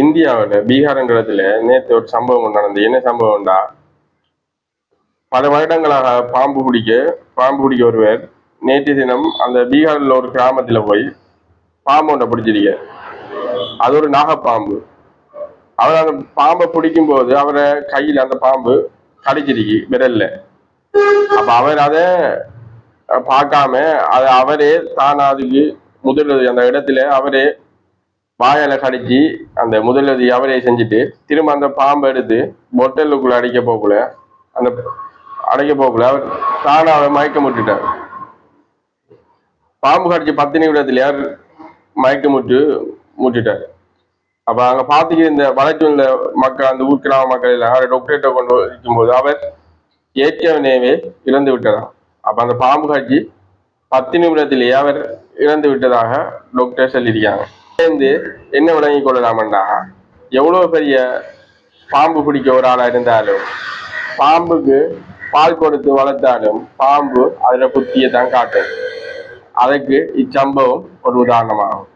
இந்தியாவில் பீகாருங்கிறதுல நேற்று ஒரு சம்பவம் நடந்தது. என்ன சம்பவம்டா பல வருடங்களாக பாம்பு பிடிக்க பாம்பு பிடிக்க ஒருவர் நேற்று தினம் அந்த பீகாரில் ஒரு கிராமத்தில் போய் பாம்பு ஒன்றை பிடிச்சிருக்க அது ஒரு நாகப்பாம்பு. அவர் அந்த பாம்பை பிடிக்கும் போது அவரை கையில் அந்த பாம்பு கடிச்சிருக்கு விரல்ல. அப்ப அவர் அதை பார்க்காம அதை அவரே தான் அதுக்கு முதல் அந்த இடத்துல அவரே வாயால கடிச்சு அந்த முதலுதவி அவரே செஞ்சுட்டு திரும்ப அந்த பாம்பை எடுத்து பொட்டலுக்குள்ள அடைக்க போகல அந்த அடைக்க போகல அவர் தானா அவர் மயக்கம் விட்டுட்டார். பாம்பு கடிச்சு பத்து நிமிடத்துல யார் மயக்கமுட்டு முட்டிட்டார். அப்ப அங்க பாத்துக்க இந்த வளர்ச்சி வந்த மக்கள் அந்த ஊர் கிராம மக்கள் எல்லாம் அவரை டாக்டர்கிட்ட கொண்டு இருக்கும்போது அவர் ஏற்கனவே இறந்து விட்டதாம். அப்ப அந்த பாம்பு காட்சி பத்து நிமிடத்திலேயே அவர் இறந்து விட்டதாக டாக்டர் சொல்லியிருக்காங்க. சேர்ந்து என்ன விளங்கி கொள்ளலாம்டா எவ்வளோ பெரிய பாம்பு பிடிக்க ஒரு ஆளாக இருந்தாலும் பாம்புக்கு பால் கொடுத்து வளர்த்தாலும் பாம்பு அதில் புத்தியை தான் காட்டும். அதுக்கு இச்சம்பவம் ஒரு உதாரணமாகும்.